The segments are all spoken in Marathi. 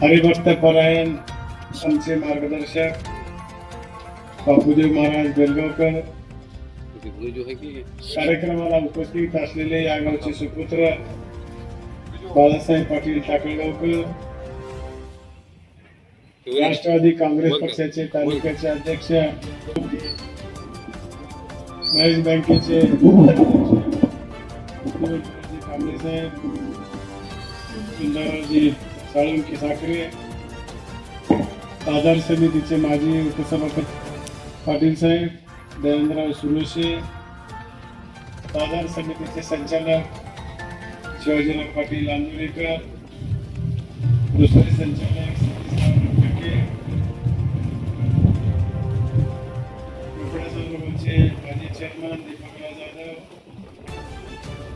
हरिभक्त परायण आमचे मार्गदर्शक बापूदेव महाराज बेलगावकर. कार्यक्रमाला उपस्थित असलेले या गावचे सुपुत्र बाळासाहेब पाटील टाकळगावकर. राष्ट्रवादी काँग्रेस पक्षाचे तालुक्याचे अध्यक्ष महेश बँकेचे कांबळे साहेब सुंदररावजी साळुंकी साखरे बाजार समितीचे माजी उपसभापती पाटील साहेब दयानराव सुरोशे बाजार समितीचे संचालक शिवाजीराव पाटील आंदोरेकर दुसरे संचालक माजी चेअरमन दीपकराव जाधव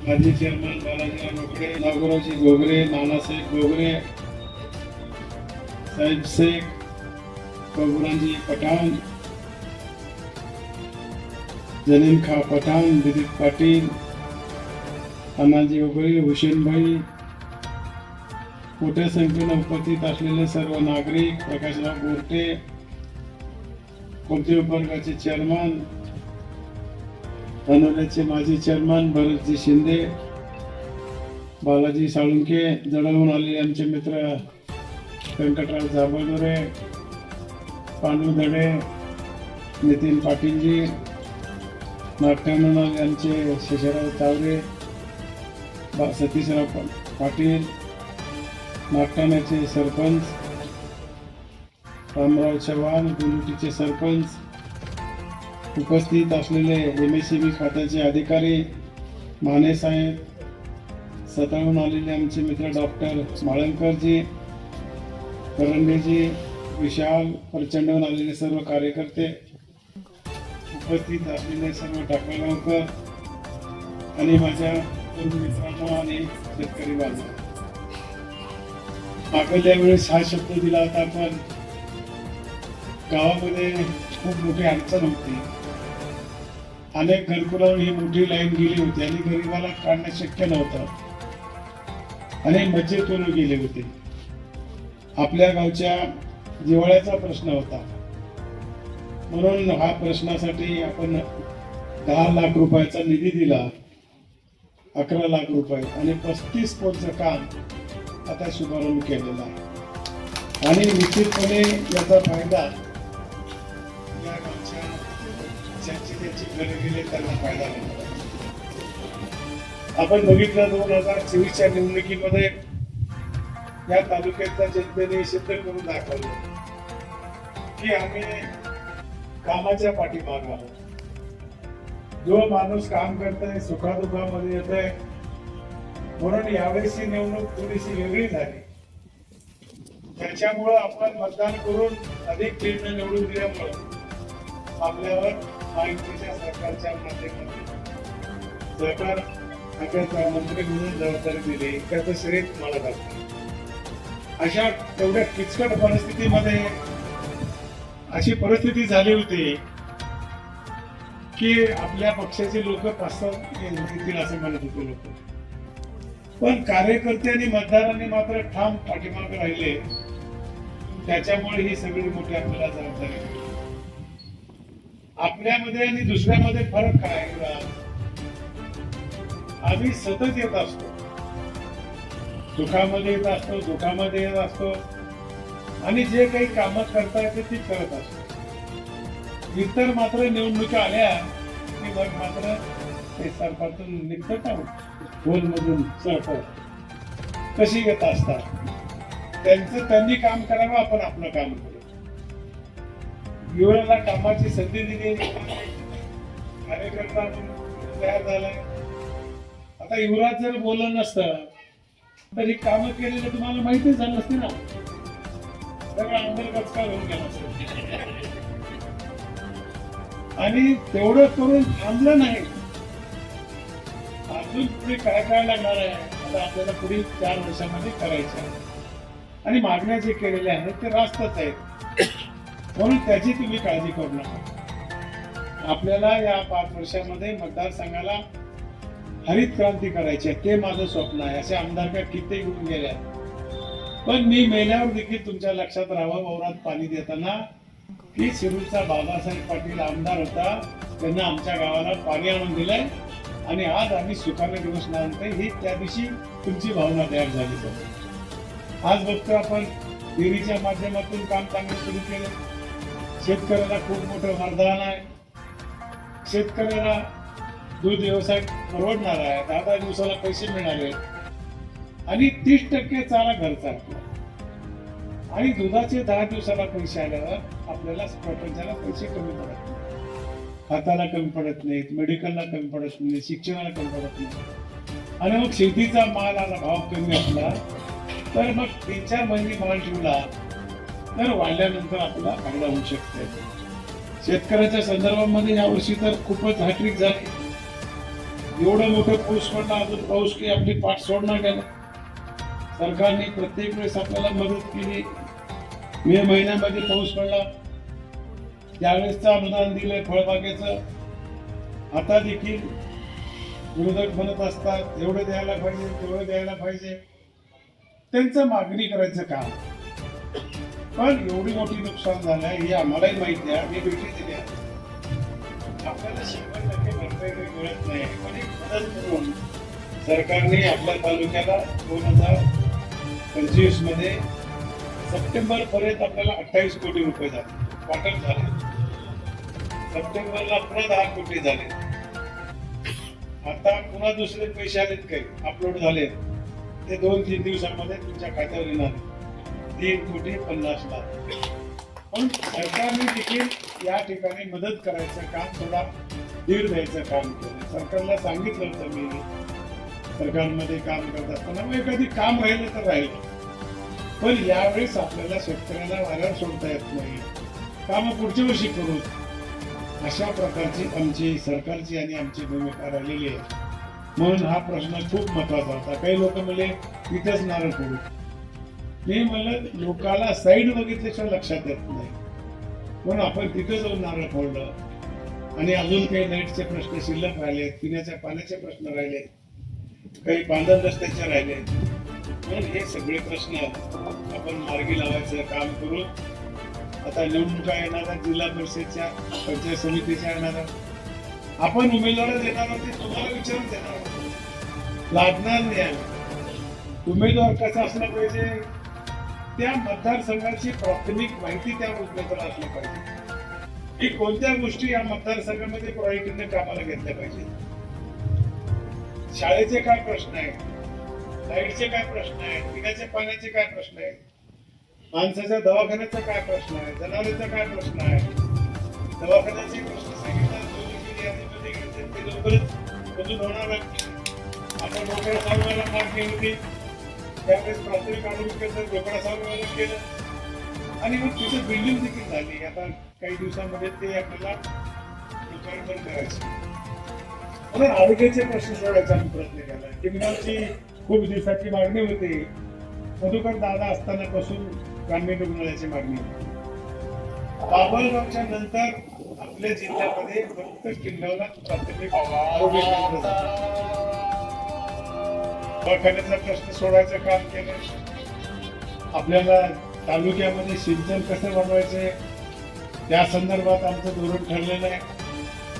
माजी चेअरमन बालाजीराव गोगरे नागोरावजी गोगरे नानासाहेब गोगरे साहेब शेख कबुरांजी पठाण जनीन खा पठाण दिलीप पाटील अनाजी गोगरे हुसेनभाई मोठ्या संख्येनं उपस्थित असलेले सर्व नागरिक प्रकाशराव गोरटे कोणते वर्गाचे चेअरमन धनुर्याचे माजी चेअरमन भरतजी शिंदे बालाजी साळुंके जळवून आलेले आमचे मित्र व्यंकटराव झाबळदोरे पांडू धडे नितीन पाटीलजी नाट्यानंद यांचे शेषराव तावरे बा- सतीशराव पाटील नागठाण्याचे सरपंच रामराव चव्हाण गुलुटीचे सरपंच उपस्थित असलेले एम एस सी बी खात्याचे अधिकारी माने साहेब स्वतःहून आलेले आमचे मित्र डॉक्टर माळंकरजी करंडेजी विशाल प्रचंडहून आलेले सर्व कार्यकर्ते उपस्थित असलेले सर्व टाकळगावकर आणि माझ्या बंधू मित्रांनो आणि शेतकरी बांधव. मागल्या वेळेस हा शब्द दिला होता पण गावामध्ये खूप मोठी अडचण होती. अनेक घरकुलावर ही मोठी लाईन गेली होती आणि गरिबाला काढणं शक्य नव्हतं. आणि मज्जेतून गेले होते. आपल्या गावच्या जिवाळ्याचा प्रश्न होता. म्हणून हा प्रश्नासाठी आपण दहा लाख रुपयाचा निधी दिला अकरा लाख रुपये आणि पस्तीस कोटचं काम आता शुभारंभ केलेला आहे. आणि निश्चितपणे याचा फायदा या गावच्या ज्यांची त्यांची घरे गेले त्यांना फायदा होणार आपण बघितलं दोन हजार चोवीसच्या निवडणुकीमध्ये या तालुक्यातल्या जनतेने सिद्ध करून दाखवलं. की आम्ही कामाच्या पाठीमाग आहोत. जो माणूस काम करतोय सुखादुखामध्ये येतोय म्हणून यावेळेस ही निवडणूक थोडीशी वेगळी झाली. त्याच्यामुळं आपण मतदान करून अधिक निर्णय निवडून दिल्यामुळं आपल्यावर महायुतीच्या सरकारच्या माध्यमातून सरकार मंत्री म्हणून जबाबदारी दिली. त्याचं श्रेय तुम्हाला घातलं अशा एवढ्या किचकट परिस्थितीमध्ये अशी परिस्थिती झाली होती की आपल्या पक्षाचे लोक पाच येतील असे म्हणत होते लोक. पण कार्यकर्ते आणि मतदारांनी मात्र ठाम पाठीमागे राहिले. त्याच्यामुळे ही सगळी मोठी आपल्याला जबाबदारी आपल्यामध्ये आणि दुसऱ्यामध्ये फरक काय? आहे? आम्ही सतत येत असतो. सुखामध्ये येत असतो दुःखामध्ये येत असतो आणि जे काही कामं करता येते ती करत असतो. इतर मात्र निवडणुका आल्या की मग मात्र ते सरपातून निघतं का होलमधून सरकार. कशी येत असतात? त्यांचं त्यांनी काम करावं आपण आपलं काम करू. युवराला कामाची संधी दिली. कार्यकर्ता तयार झालाय आता युवराज जर बोललं नसतं तर ही कामं केलेलं तुम्हाला माहितीच झालं असते ना. सगळं अंतर काय होऊन गेला आणि तेवढं करून थांबलं नाही. अजून पुढे काय काय लागणार आहे आता आपल्याला पुढील चार वर्षामध्ये करायचं आहे. आणि मागण्या जे केलेल्या आहेत ते रास्तच आहेत. म्हणून त्याची तुम्ही काळजी करू नका. आपल्याला या पाच वर्षामध्ये मतदारसंघाला हरित क्रांती करायची आहे ते माझं स्वप्न आहे. असे आमदार काय किती येऊन गेल्या पण मी मेल्यावर देखील तुमच्या लक्षात राहावं वावरात पाणी देताना. की शिरूरचा बाबासाहेब पाटील आमदार होता त्यांना आमच्या गावाला पाणी आणून दिलंय. आणि आज आम्ही सुखाने दिवस मानतोय ही त्या दिवशी तुमची भावना तयार झाली सर. आज बघतो आपण डेअरीच्या माध्यमातून काम चांगलं सुरू केलं. शेतकऱ्याला खूप मोठं वरदान आहे. शेतकऱ्याला दूध व्यवसाय परवडणार आहे. दहा दहा दिवसाला पैसे मिळाले आणि तीस टक्के चारा घरचा आपला आणि दुधाचे दहा दिवसाला पैसे आल्यावर आपल्याला प्रपंचाला पैसे कमी पडत नाही हाताला कमी पडत नाहीत मेडिकलला कमी पडत नाही शिक्षणाला कमी पडत नाही आणि मग शेतीचा माल आला भाव कमी असला तर मग तीन चार महिने माल ठेवला तर वाढल्यानंतर आपला फायदा होऊ शकते. शेतकऱ्याच्या संदर्भामध्ये यावर्षी तर खूपच हॅट्रिक झाली. एवढं मोठं पाऊस पडला अजून पाऊस की आपली पाठ सोडणार गेला सरकारने प्रत्येक वेळेस आपल्याला मदत केली. मे महिन्यामध्ये पाऊस पडला. त्यावेळेसच अनुदान दिलंय फळबागेचं. आता देखील विरोधक म्हणत असतात एवढं द्यायला पाहिजे तेवढं द्यायला पाहिजे. त्यांचं मागणी करायचं काम. पण एवढी मोठी नुकसान झालंय हे आम्हालाही माहिती आहे. आम्ही भेटी दिल्या. आपल्याला शंभर टक्के काही मिळत नाही. पण एक मदत करून सरकारने आपल्या तालुक्याला दोन हजार पंचवीसमध्ये सप्टेंबर पर्यंत आपल्याला अठ्ठावीस कोटी रुपये झाले. वाटप झाले. सप्टेंबरला पुन्हा दहा कोटी झाले. आता पुन्हा दुसरे पैसे आलेत काही. अपलोड झाले ते दोन तीन दिवसामध्ये तुमच्या खात्यावर येणार. तीन कोटी पन्नास लाख. पण सरकारने देखील या ठिकाणी मदत करायचं काम थोडा धीर द्यायचं काम केलं. सरकारला सांगितलं होतं मी. सरकारमध्ये काम करत असताना मग एखादी काम राहिलं तर राहिलं. पण यावेळेस आपल्याला शेतकऱ्याला वाऱ्यावर सोडता येत नाही. काम पुढच्या वर्षी करू. अशा प्रकारची आमची सरकारची आणि आमची भूमिका राहिलेली आहे. म्हणून हा प्रश्न खूप महत्त्वाचा होता. काही लोक म्हणले इथंच नारळ फोडू. मी म्हणलं लोकाला साईड बघितल्याशिवाय लक्षात येत नाही. म्हणून आपण तिथे जाऊन नारळ फोडलं. आणि अजून काही लाईटचे प्रश्न शिल्लक राहिले पिण्याच्या पाण्याचे प्रश्न राहिले काही बांधण रस्त्याचे राहिले म्हणून हे सगळे प्रश्न आपण मार्गी लावायचं काम करू आता निवडणुका येणारा जिल्हा परिषदच्या पंचायत समितीच्या येणारा आपण उमेदवार देणार ते तुम्हाला विचारून देणार आहोत. लादणार नाही आम्ही. उमेदवार कसा असला पाहिजे त्या मतदारसंघाची प्राथमिक माहिती त्या उमेदवार असली पाहिजे की कोणत्या गोष्टी या मतदारसंघामध्ये प्रायोरिटीने कामाला घेतल्या पाहिजे? शाळेचे काय प्रश्न आहेत? लाईटचे काय प्रश्न आहेत? पिण्याच्या पाण्याचे काय प्रश्न आहेत? माणसाच्या दवाखान्याचा काय प्रश्न आहे? जनावरांचा काय प्रश्न आहे? दवाखान्याचे प्रश्न सांगितलं लवकरच होणार आपण डोकळा साहेबांना मागणी होती त्यावेळेस प्राथमिक आरोग्याचं डोकळा साहेबांना केलं. आणि मग तिथे बिल्डिंग देखील झाली. आता काही दिवसामध्ये ते आपल्याला लोकार्पण करायचं. म्हणून आरोग्याचे प्रश्न सोडायचा आम्ही प्रयत्न केला. किंमतची खूप दिवसाची मागणी होती. मधुकर दादा असतानापासून ग्रामीण रुग्णालयाची मागणी होती. बाबलगावच्या नंतर आपल्या जिल्ह्यामध्ये फक्त किल्ल्याला प्राथमिक आरोग्य केंद्र दवाखान्याचा प्रश्न सोडायचं काम केलं. आपल्याला तालुक्यामध्ये सिंचन कसं बनवायचे? त्या संदर्भात आमचं धोरण ठरलेलं आहे.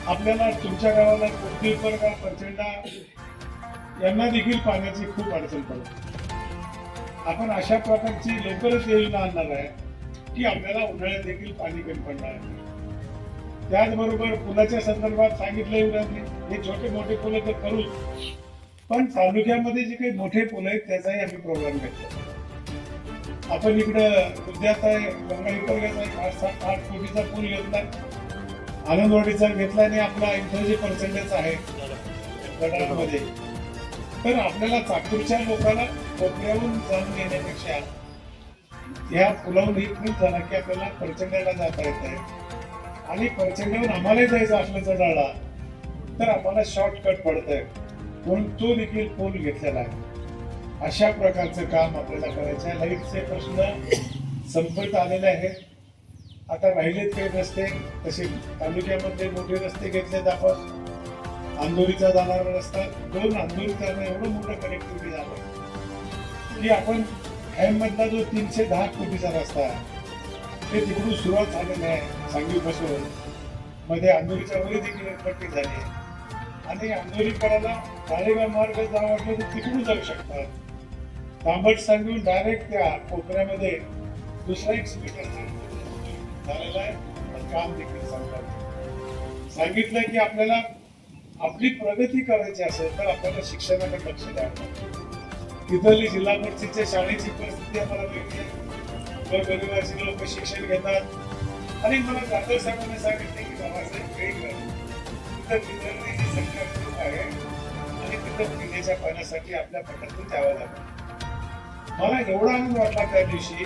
आपल्याला तुमच्या गावाला कोणती गाव प्रचंडा यांना देखील पाण्याची खूप अडचण पडते. आपण अशा प्रकारची लवकरच योजना आणणार आहे की आपल्याला उन्हाळ्यात देखील पाणी कमी पडणार आहे. त्याचबरोबर पुलाच्या संदर्भात सांगितलं एवढं हे छोटे मोठे पुलं तर करू पण तालुक्यामध्ये जे काही मोठे पुलं आहेत त्याचाही आम्ही प्रोग्राम घेतला. आपण इकडं उद्याचा आहे गंगा विभागाचा एक आठ सात आठ कोटीचा पूल घेतला. आनंदवाडीचा घेतला आणि आपला इंटरजी पर्सेंटेज आहे गडामध्ये. तर आपल्याला चाकूरच्या लोकांना कोपऱ्याहून जाऊन घेण्यापेक्षा या पुलावून ही पूल झाला की आपल्याला परचंड्याला जाता येत आहे. आणि परचंड्याहून आम्हालाही जायचं असलं चढाळा तर आम्हाला शॉर्टकट पडत आहे म्हणून तो देखील पूल घेतलेला आहे. अशा प्रकारचं काम आपल्याला करायचं आहे. लाईटचे प्रश्न संपत आलेले आहेत. आता राहिलेत काही रस्ते तसे तालुक्यामध्ये मोठे रस्ते घेतलेत आपण. अंधोरीचा जाणारा रस्ता दोन अंधोरीचा एवढं मोठं कनेक्टिव्हिटी झालं की आपण अहमदला जो तीनशे दहा कोटीचा रस्ता आहे ते तिकडून सुरुवात झालेलं आहे सांगलीपासून. मध्ये अंधोरीच्या वरी देखील पट्टी झाली आहे. आणि अंधोरीकराला राळेगाव मार्ग जावं वाटलं तर तिकडून जाऊ शकतात. तांबट सांगून डायरेक्ट त्या कोपऱ्यामध्ये दुसरा एक स्पीकर झालेला आहे. पण काम देखील सांगतात सांगितलं की आपल्याला आपली प्रगती करायची असेल तर आपल्याला शिक्षणाकडे लक्ष द्यावं तिथली जिल्हा परिषदच्या शाळेची परिस्थिती आम्हाला वेगळी तर गोरगरिबाचे लोक शिक्षण घेतात. आणि मला जाधव साहेबांनी सांगितले की बाबासाहेब वेगळं तिथं विद्यार्थ्यांची संख्या खूप आहे. आणि तिथं पिण्याच्या पाण्यासाठी आपल्या पटकन द्यावं लागतं. मला एवढा आनंद वाटला त्या दिवशी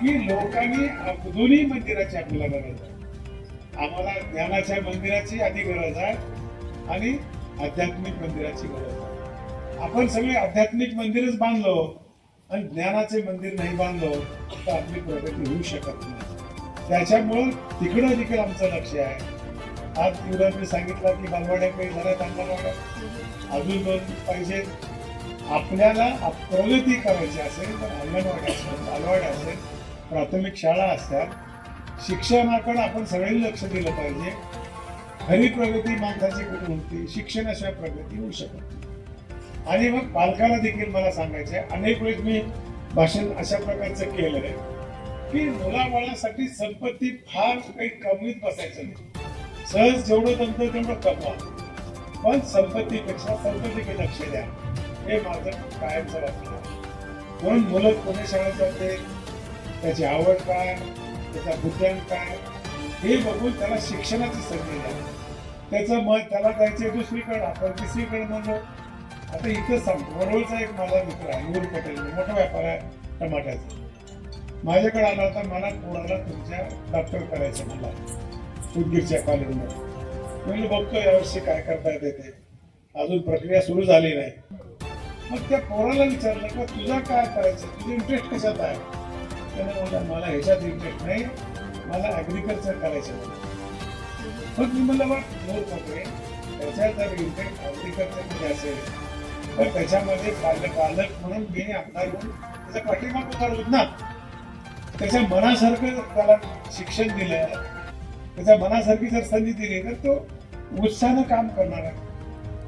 की लोकांनी दोन्ही मंदिराची आपल्याला गरज आहे आम्हाला ज्ञानाच्या मंदिराची आधी गरज आहे आणि आध्यात्मिक मंदिराची गरज आहे. आपण सगळे आध्यात्मिक मंदिरच बांधलो आणि ज्ञानाचे मंदिर नाही बांधलो तर आपली प्रगती होऊ शकत नाही. त्याच्यामुळं तिकडं देखील आमचं लक्ष आहे. आज युवरांनी सांगितलं की बालवाड्या काही झाल्यात अंगणवाड्या अजून दोन पाहिजेत. आपल्याला प्रगती करायची असेल तर अंगणवाडी असेल बालवाडी असेल प्राथमिक शाळा असतात शिक्षणाकडे आपण सगळ्यांनी लक्ष दिलं पाहिजे. खरी प्रगती माणसाची कुठून होती? शिक्षणाशिवाय प्रगती होऊ शकत आणि मग पालकाला देखील मला सांगायचं आहे अनेक वेळेस मी भाषण अशा प्रकारचं केलं आहे की मुलाबाळासाठी संपत्ती फार काही कमीत बसायचं नाही. सहज जेवढं जमतं तेवढं कमवा. पण संपत्तीपेक्षा संपत्तीकडे लक्ष द्या. हे माझं कायमचं वाक्य म्हणून मुलं कोणी शाळेत जाते त्याची आवड काय त्याचा बुद्ध्यांक काय हे बघून त्याला शिक्षणाची संधी द्या त्याचं मत त्याला जायचे दुसरीकडे आपण तिसरीकडे म्हणलो. आता इथं सांगतो वडवळचा एक माझा मित्र आहे नूर पटेल मोठा व्यापार आहे टमाट्याचा. माझ्याकडे आला होता मला कोणाला तुमच्या डॉक्टर करायचं मला उदगीरच्या कॉलेजमध्ये म्हणलं बघतो यावर्षी काय करता येते ते. अजून प्रक्रिया सुरू झाली नाही. मग त्या पोराला विचारलं की तुझा काय करायचं? तुझा इंटरेस्ट कशात आहे? त्याने म्हणलं मला ह्याच्यात इंटरेस्ट नाही. मला ऍग्रिकल्चर करायचं मग मी म्हणलं बघ नोट हो, पकडे त्याच्यात जर इंटरेस्ट ऍग्रिकल्चरमध्ये असेल तर त्याच्यामध्ये पालक पालक म्हणून मी आपला येऊन त्याचा पाठिंबा उतरवत ना. त्याच्या मनासारखं त्याला शिक्षण दिलं. त्याच्या मनासारखी जर संधी दिली तर तो उत्साहानं काम करणार आहे.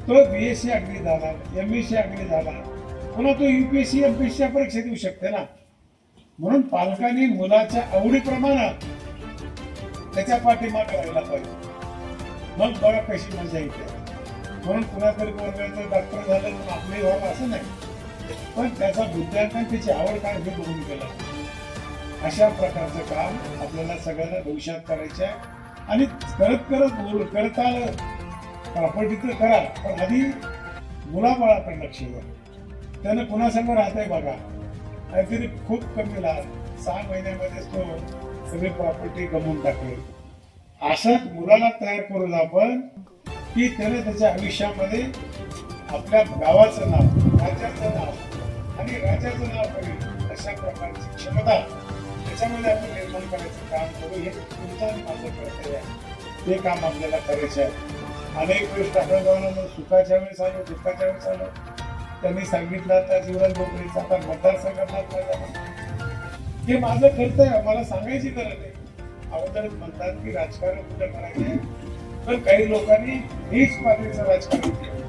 तो बी एस सी अगदी झाला एम एस सी अगदी झाला. पुन्हा तो U P S C M B S एमपीएससीच्या परीक्षा देऊ शकते ना. म्हणून पालकांनी मुलाच्या आवडीप्रमाणे त्याच्या पाठिंबा करायला पाहिजे. मग बघा कशी मजा येते म्हणून कुणातरी वर्गाचं डॉक्टर झालं म्हणून आपले व्हावं असं नाही. पण त्याचा बुद्ध्यांक त्याची आवड काय हे बघून गेलं. अशा प्रकारचं काम आपल्याला सगळ्यांना भविष्यात करायचं आहे आणि करत करत बोल करत आलं प्रॉपर्टी तर करा पण आधी मुलाबाळाकडे लक्ष द्या. त्यानं कुणासंग राहताय बघा. काहीतरी खूप कमी लाभ. सहा महिन्यामध्येच तो सगळी प्रॉपर्टी गमवून टाकेल. असंच मुलाला तयार करून आपण की त्याने त्याच्या आयुष्यामध्ये आपल्या गावाचं नाव राज्याचं नाव आणि राज्याचं नाव करेल अशा प्रकारची क्षमता त्याच्यामध्ये आपण निर्माण करायचं काम करू. हे तुमचं माझं कर्तव्य आहे. ते काम आपल्याला करायचं आहे. अनेक वेळेस टाकळगावाला सुखाच्या वेळेस आलो दुःखाच्या वेळेस आलो. त्यांनी सांगितलं आता जीवन बोकरेचा आता मतदारसंघात हे माझं कर्तव्य आहे, मला सांगायची गरज नाही अगोदर म्हणतात की राजकारण कुठं करायचं तर काही लोकांनी हीच पातळीचं राजकारण केलं.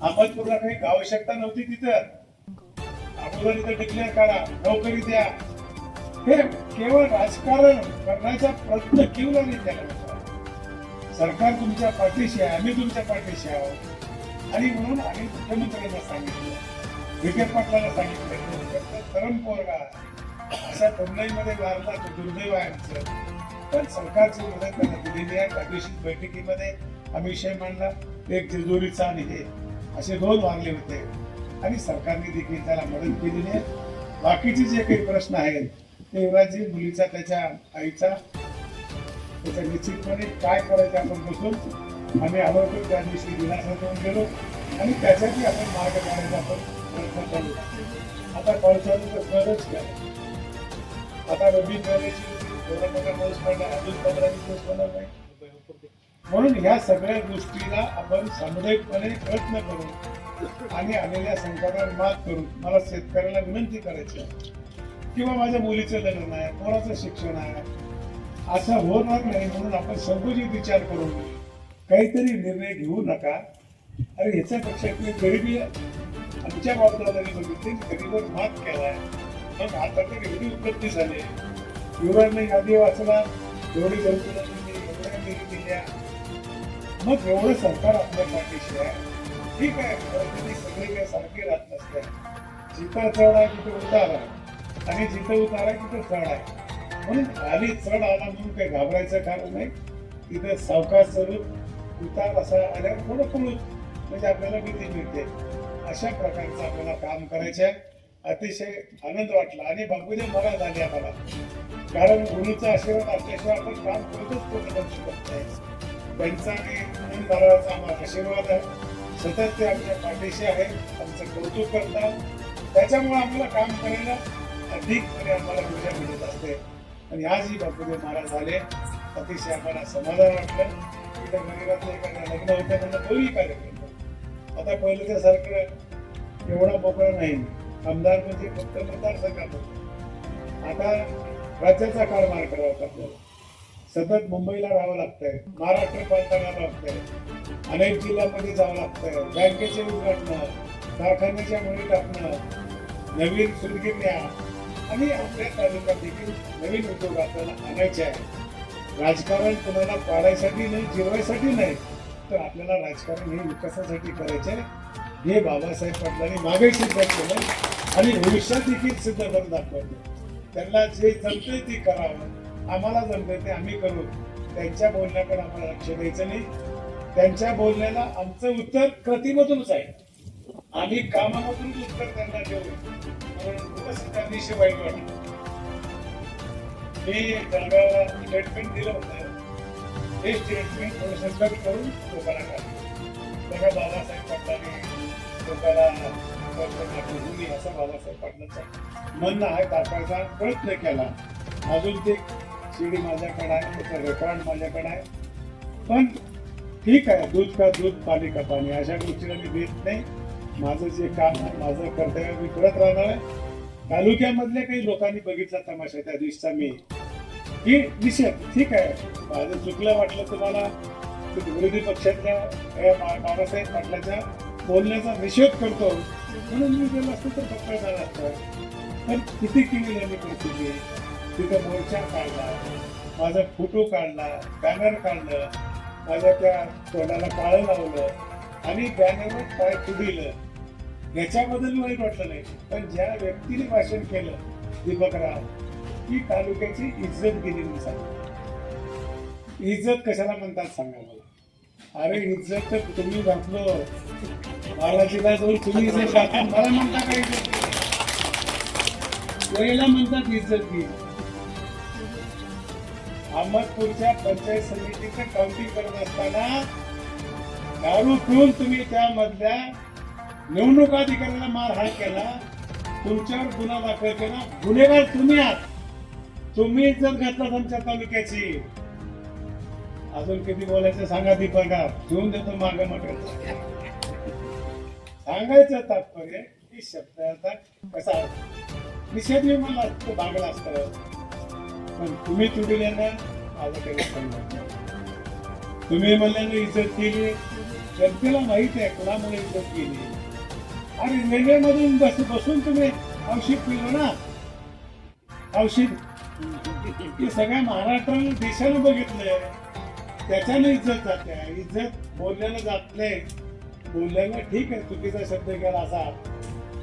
अहमदपूरला काही आवश्यकता नव्हती तिथं. अगोदर इथं डिक्लेअर करा नोकरी द्या. हे केवळ राजकारण करण्याचा प्रयत्न केवळ नाही त्याला सरकार तुमच्या पाठीशी आहे आम्ही तुमच्या पाठीशी आहोत. आणि म्हणून आम्ही मुख्यमंत्र्यांना सांगितलं. विखे पाटलाला सांगितलं. तरुण पोरगा. अशा तरुणाईमध्ये वारला तो दुर्दैव आहे आमचं. पण सरकारची मदत त्यांना दिलेली आहे. त्या दिवशी बैठकीमध्ये आम्ही विषय मांडला. एक तिजोरीचा आणि हे असे दोन वागले होते. आणि सरकारने देखील त्याला मदत केलेली आहे. बाकीचे जे काही प्रश्न आहेत ते युवराजी मुलीचा त्याच्या आईचा त्याच्या निश्चितपणे काय करायचं आपण बसून आम्ही आलो होतो त्या दिवशी दिलासा देऊन गेलो आणि त्यासाठी आपण मार्ग काढायचा आपण प्रयत्न करू आता पावसाळ्याचं सहजच काय आता रब्बी पेरायची एवढा मोठा पाऊस पडला अजून पंधरा दिवस होणार नाही. म्हणून ह्या सगळ्या गोष्टीला आपण सामुदायिकपणे प्रयत्न करू आणि आलेल्या संकटावर मात करून मला शेतकऱ्याला विनंती करायची आहे. किंवा माझ्या मुलीचं लग्न आहे कोणाचं शिक्षण आहे असं होणार नाही म्हणून आपण संकुचित विचार करून काहीतरी निर्णय घेऊ नका. अरे ह्याच्यापेक्षा तुम्ही गरिबी आमच्या बाबतीत बघितली गरीबर मात केलाय. मग आता तर एवढी उपलब्धी झाली. युवरांनी यादी वाचला एवढी घरकुलांनी एवढ्या निधी दिल्या. मग एवढं सरकार आपल्या पाठीशी आहे. ठीक आहे सगळे काही सारखी राहत नसते. जिथं चढ आहे तिथे उतार आहे. आणि जिथं उतार आहे तिथं चढ आहे. म्हणून खाली चढ आला म्हणून काही घाबरायचं कारण नाही. तिथं सावकाश स्वरूप उतार असा आल्यावर थोडं थोडं म्हणजे आपल्याला भीती मिळते. अशा प्रकारचं आपल्याला काम करायचं आहे. अतिशय आनंद वाटला आणि बाबूने मला झाली आम्हाला. कारण गुरुचा आशीर्वाद असल्याशिवाय आपण काम करतच पूर्ण करू शकत नाही. त्यांचा आणि आनंद दाराचा आम्हाला आशीर्वाद आहे. सतत ते आमच्या पाठीशी आहे. आमचं कौतुक करतात. त्याच्यामुळे आम्हाला काम करायला अधिक आम्हाला ऊर्जा मिळत असते. आणि आजही बापूदेव महाराज झाले. अतिशय आम्हाला समाधान वाटलं. इथं गणिराचं एखादं लग्न होतं त्यांना तोही कार्यक्रम आता पहिल्याच्या सारखं एवढा मोकळा नाही. आमदार म्हणजे फक्त मतदारसंघात होतं. आता राज्याचा कारभार करावा लागतो. आपल्याला सतत मुंबईला राहावं लागतंय. महाराष्ट्र प्रांताला लागतंय. अनेक जिल्ह्यामध्ये जावं लागतंय. बँकेचे उद्घाटन कारखान्याच्या मुळे टाकणं नवीन सुरगिरण्या आणि आपल्या तालुक्यात देखील नवीन उद्योग आपल्याला आणायचे आहे राजकारण कोणाला पाडायसाठी नाही जिरवायसाठी नाही तर आपल्याला राजकारण हे विकासासाठी करायचे आहे. हे बाबासाहेब पाटलांनी मागे सिद्ध केलं आणि भविष्यात देखील सिद्ध करून दाखवलं त्यांना जे जमतंय ते करावं. आम्हाला जमतंय ते आम्ही करू. त्यांच्या बोलण्याकडे आम्हाला लक्ष द्यायचं नाही. त्यांच्या बोलण्याला आमचं उत्तर कृतीमधूनच आहे. आम्ही कामामधून उत्तर त्यांना देऊ. म्हणून खूपच वाईट वाटलं. मी जळगावला स्टेटमेंट दिलं होतं. हे स्टेटमेंट थोडंसं कट करून लोकांना काढलं. बघा बाबासाहेब पाटलांनी लोकांना होती असं बाबासाहेब पाटलांचा म्हणणं हा दाखवायचा प्रयत्न केला. अजून ते शिडी माझ्याकडे आहे त्याचं रेकॉर्ड माझ्याकडे आहे. पण ठीक आहे दूध का दूध पाणी का पाणी अशा गोष्टीला मी देत नाही. माझं जे काम आहे माझं कर्तव्य मी करत राहणार आहे. तालुक्यामधल्या काही लोकांनी बघितला तमाशा त्या दिवसाचा मी. की निषेध ठीक आहे. माझं चुकलं वाटलं तुम्हाला विरोधी पक्षातल्या या बाबासाहेब पाटलाच्या बोलण्याचा निषेध करतो. म्हणून मी गेलो असतो तर पक्का झाला असतं पण किती केली यांनी परिस्थिती? तिथं मोर्चा काढला. माझा फोटो काढला बॅनर काढलं. माझ्या त्या तोंडाला काळं लावलं. आणि बॅनरवर पाय फुडिलं याच्याबद्दल वाईट वाटलं नाही. पण ज्या व्यक्तीने भाषण केलं दीपकराव ती तालुक्याची इज्जत गेली मी सांग इज्जत कशाला म्हणतात सांगा मला? अरे इज्जत तर तुम्ही घातलो बालाजीला जाऊन तुम्ही इज्जत घातली मला म्हणता काय इज्जत गेली? म्हणतात इज्जत गेली अहमदपूरच्या पंचायत समितीचं काउंटिंग करत असताना दारू पिऊन तुम्ही त्यामधल्या निवडणूक अधिकाऱ्याला मारहाण केला. तुमच्यावर गुन्हा दाखल केला. गुन्हेगार तुम्ही आहात. तुम्ही इज्जत घातला तुमच्या तालुक्याची. अजून किती बोलायचं सांगा दीपका घेऊन देतो मागे म्हटलं सांगायचं तात्पर्य की शब्दाचा कसा निषेध मला असं भागला असतं. पण तुम्ही तुडील्यानं माझं काही संबंध तुम्ही म्हणल्यानं इज्जत केली. जनतेला माहीत आहे कुणामुळे इज्जत केली. आणि रेल्वे मधून बस बसून तुम्ही औषध पिलो ना? औषध? हे सगळ्या महाराष्ट्राने देशानं बघितलंय. त्याच्यानं इज्जत जाते. इज्जत बोलल्यानं जात नाही. बोलल्यानं ठीक आहे चुकीचा शब्द गेला असा.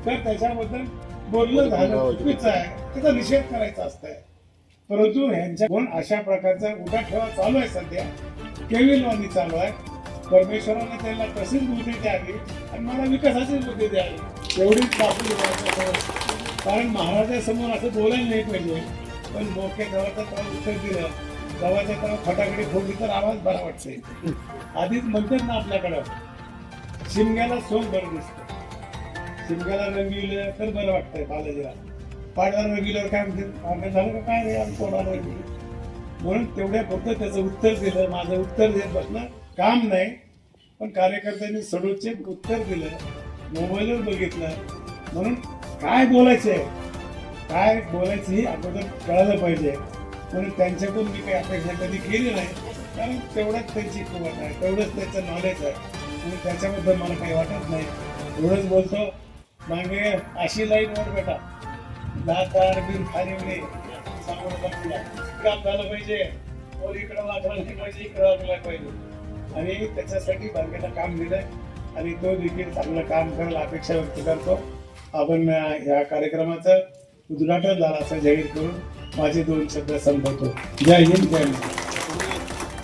तर त्याच्याबद्दल बोलणं झालं चुकीचं आहे. त्याचा निषेध करायचा असतंय. परंतु ह्यांच्या कोण अशा प्रकारचा उठाठेवा चालू आहे सध्या. केविलवाणी चालू आहे. परमेश्वराने त्यांना तशीच बुद्धी द्यावी आणि मला विकासाची बुद्धी द्यावी. एवढीच बाकी कारण महाराजासमोर असं बोलायला नाही पाहिजे. पण मोके गावाचा त्याला उत्तर दिलं. गावाच्या त्याला फटाकडे फोडली तर आवाज बरा वाटते. आधीच म्हणतात ना आपल्याकडं शिमग्याला सोन बरं दिसतं. शिमग्याला रंगविलं तर बरं वाटतंय बालाजीला. पाडला रंगविल्यावर काय म्हणते मागे झालं का काय नाही आम्ही कोणाला म्हणून तेवढ्या फक्त त्याचं उत्तर दिलं. माझं उत्तर देत बसलं. काम नाही पण कार्यकर्त्यांनी सडोचे उत्तर दिलं मोबाईलवर बघितलं. म्हणून काय बोलायचंय? काय बोलायचं हे अगोदर कळायला पाहिजे. म्हणून त्यांच्याकडून मी काही अपेक्षा कधी केली नाही कारण तेवढंच त्यांची कुवत आहे तेवढंच त्यांचं नॉलेज आहे. आणि त्याच्याबद्दल मला काही वाटत नाही. एवढंच बोलतो. मागे अशी लाईन वर बेटा दातार बिन खाली उडे समोर काम झालं पाहिजे. वर इकडं वागलं नाही पाहिजे इकडं वागलं पाहिजे. आणि त्याच्यासाठी बँकेला काम दिलंय. आणि तो देखील चांगलं काम करायला अपेक्षा व्यक्त करतो. आपण या कार्यक्रमाचं उद्घाटन झालं असं जाहीर करून माझे दोन शब्द संपवतो. जय हिंद जय महाराष्ट्र.